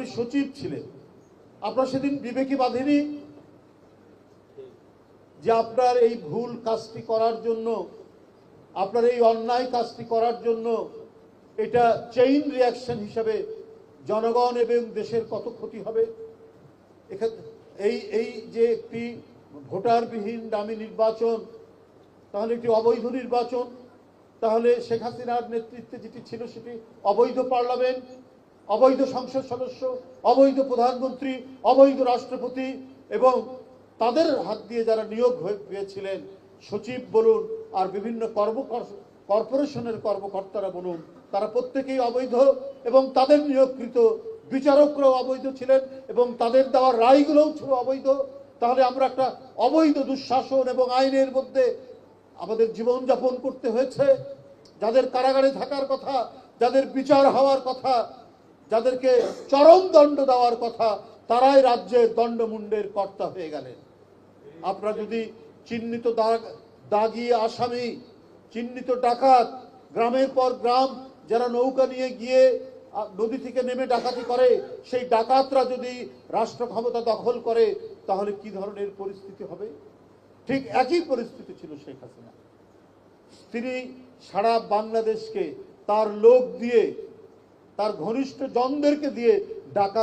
আপনি সচিব ছিলেন। আপনার সেদিন বিবেকী বাঁধেনি? যে আপনার এই ভুল কাজটি করার জন্য, আপনার এই অন্যায় কাজটি করার জন্য এটা চেইন রিয়াকশন হিসাবে জনগণ এবং দেশের কত ক্ষতি হবে? এই এই যে একটি ভোটারবিহীন দামি নির্বাচন, তাহলে একটি অবৈধ নির্বাচন, তাহলে শেখ হাসিনার নেতৃত্বে যেটি ছিল সেটি অবৈধ পার্লামেন্ট অবৈধ সংসদ সদস্য, অবৈধ প্রধানমন্ত্রী, অবৈধ রাষ্ট্রপতি এবং তাদের হাত দিয়ে যারা নিয়োগ হয়ে- হয়েছিলেন সচিব বলুন আর বিভিন্ন কর্ম কর্পোরেশনের কর্মকর্তারা বলুন, তারা প্রত্যেকেই অবৈধ এবং তাদের নিয়োগকৃত বিচারকরাও অবৈধ ছিলেন এবং তাদের দেওয়া রায়গুলোও ছিল অবৈধ। তাহলে আমরা একটা অবৈধ দুঃশাসন এবং আইনের মধ্যে আমাদের জীবনযাপন করতে হয়েছে। যাদের কারাগারে থাকার কথা, যাদের বিচার হওয়ার কথা যাদেরকে চরম দণ্ড দেওয়ার কথা, তারাই রাজ্যের দণ্ডমুণ্ডের কর্তা হয়ে গেলেন। আপনারা যদি চিহ্নিত দাগ দাগি আসামি, চিহ্নিত ডাকাত, গ্রামের পর গ্রাম যারা নৌকা নিয়ে গিয়ে নদী থেকে নেমে ডাকাতি করে, সেই ডাকাতরা যদি রাষ্ট্র ক্ষমতা দখল করে, তাহলে কি ধরনের পরিস্থিতি হবে? ঠিক একই পরিস্থিতি ছিল শেখ হাসিনা। তিনি সারা বাংলাদেশকে তার লোক দিয়ে তার ঘনিষ্ঠ জনদেরকে দিয়ে ডাকা